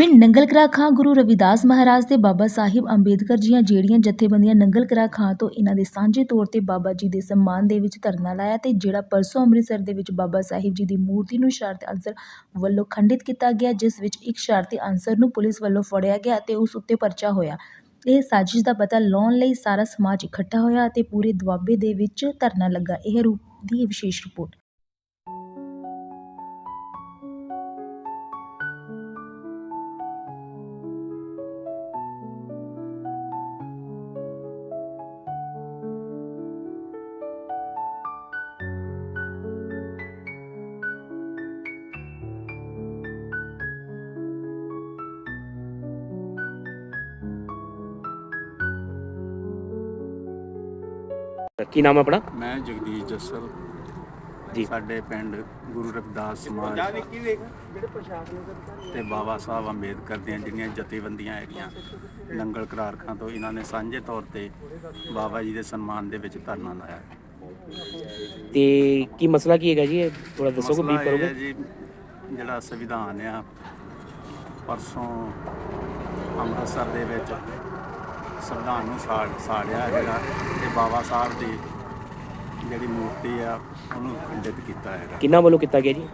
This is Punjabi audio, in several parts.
ਪਿੰਡ ਨੰਗਲ ਕਰਾ ਖਾਂ ਗੁਰੂ ਰਵਿਦਾਸ ਮਹਾਰਾਜ ਤੇ ਬਾਬਾ ਸਾਹਿਬ ਅੰਬੇਦਕਰ ਜੀਆਂ ਜਿਹੜੀਆਂ ਜਥੇਬੰਦੀਆਂ ਨੰਗਲ ਕਰਾ ਖਾਂ ਤੋਂ ਇਹਨਾਂ ਦੇ ਸਾਂਝੇ ਤੌਰ ਤੇ ਬਾਬਾ ਜੀ ਦੇ ਸਨਮਾਨ ਦੇ ਵਿੱਚ ਧਰਨਾ ਲਾਇਆ ਤੇ ਜਿਹੜਾ ਪਰਸੋਂ ਅੰਮ੍ਰਿਤਸਰ ਦੇ ਵਿੱਚ ਬਾਬਾ ਸਾਹਿਬ ਜੀ ਦੀ ਮੂਰਤੀ ਨੂੰ ਸ਼ਰਾਰਤੀ ਅਨਸਰ ਵੱਲੋਂ ਖੰਡਿਤ ਕੀਤਾ ਗਿਆ, ਜਿਸ ਵਿੱਚ ਇੱਕ ਸ਼ਰਾਰਤੀ ਅਨਸਰ ਨੂੰ ਪੁਲਿਸ ਵੱਲੋਂ ਫੜਿਆ ਗਿਆ ਅਤੇ ਉਸ ਉੱਤੇ ਪਰਚਾ ਹੋਇਆ। ਇਹ ਸਾਜ਼ਿਸ਼ ਦਾ ਪਤਾ ਲਾਉਣ ਲਈ ਸਾਰਾ ਸਮਾਜ ਇਕੱਠਾ ਹੋਇਆ ਅਤੇ ਪੂਰੇ ਦੁਆਬੇ ਦੇ ਵਿੱਚ ਧਰਨਾ ਲੱਗਾ। ਇਹ ਰੂਪ ਦੀ ਵਿਸ਼ੇਸ਼ ਰਿਪੋਰਟ। ਕੀ ਨਾਮ ਹੈ ਆਪਣਾ? ਮੈਂ ਜਗਦੀਸ਼ ਜੱਸਲ। ਜੀ। ਸਾਡੇ ਪਿੰਡ ਗੁਰੂ ਰਵਿਦਾਸ ਸਮਾਜ ਤੇ ਬਾਬਾ ਸਾਹਿਬ ਅੰਬੇਦਕਰ ਦੀਆਂ ਜਿਹੜੀਆਂ ਜਥੇਬੰਦੀਆਂ ਹੈਗੀਆਂ ਨੰਗਲ ਕਰਾਰਖਾਂ ਤੋਂ ਇਹਨਾਂ ਨੇ ਸਾਂਝੇ ਤੌਰ ਤੇ ਬਾਬਾ ਜੀ ਦੇ ਸਨਮਾਨ ਦੇ ਵਿੱਚ ਧਰਨਾ ਲਾਇਆ। ਤੇ ਕੀ ਮਸਲਾ ਕੀ ਹੈਗਾ ਜੀ? ਇਹ ਥੋੜਾ ਦੱਸੋਗੇ ਮਸਲਾ ਇਹ ਹੈ ਕਰੋਗੇ ਜੀ ਜਿਹੜਾ ਸੰਵਿਧਾਨ ਆ ਪਰਸੋਂ ਅੰਮ੍ਰਿਤਸਰ ਦੇ ਵਿੱਚ ਸੰਵਿਧਾਨ ਨੂੰ ਸਾੜ ਸਾੜਿਆ ਹੈਗਾ ਤੇ ਬਾਬਾ ਸਾਹਿਬ ਦੀ ਜਿਹੜੀ ਮੂਰਤੀ ਆ ਉਹਨੂੰ ਖੰਡਿਤ ਕੀਤਾ ਹੈਗਾ। ਕਿੰਨਾ ਵੱਲੋਂ ਕੀਤਾ ਗਿਆ ਜੀ?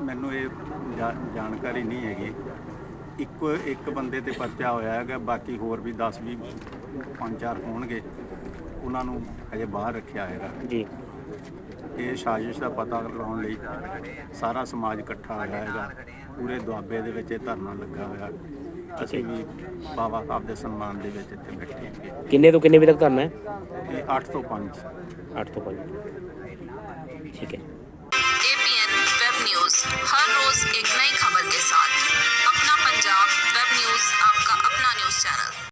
ਮੈਨੂੰ ਇਹ ਜਾ- ਜਾਣਕਾਰੀ ਨਹੀਂ ਹੈਗੀ। ਇੱਕੋ ਇੱਕ ਬੰਦੇ ਤੇ ਪਰਚਾ ਹੋਇਆ ਹੈਗਾ ਬਾਕੀ ਹੋਰ ਵੀ 10 20 ਪੰਜ ਚਾਰ ਹੋਣਗੇ। ਉਹਨਾਂ ਨੂੰ ਅਜੇ ਬਾਹਰ ਰੱਖਿਆ ਹੈਗਾ। ਜੀ। ਇਹ ਸਾਜ਼ਿਸ਼ ਦਾ ਪਤਾ ਲਾਉਣ ਲਈ ਸਾਰਾ ਸਮਾਜ ਇਕੱਠਾ ਹੋਇਆ ਹੈਗਾ। ਪੂਰੇ ਦੁਆਬੇ ਦੇ ਵਿੱਚ ਇਹ ਧਰਨਾ ਲੱਗਾ ਹੋਇਆ। ਅਸੀਂ ਵੀ ਬਾਬਾ ਸਾਹਿਬ ਦੇ ਸਨਮਾਨ ਦੇ ਵਿੱਚ ਇੱਥੇ ਬੈਠੇ ਹਾਂ। ਕਿੰਨੇ ਤੋਂ ਕਿੰਨੇ ਵਜੇ ਤੱਕ ਧਰਨਾ ਹੈ? ਇਹ 8 ਤੋਂ 5 8 ਤੋਂ 5 ਠੀਕ ਹੈ।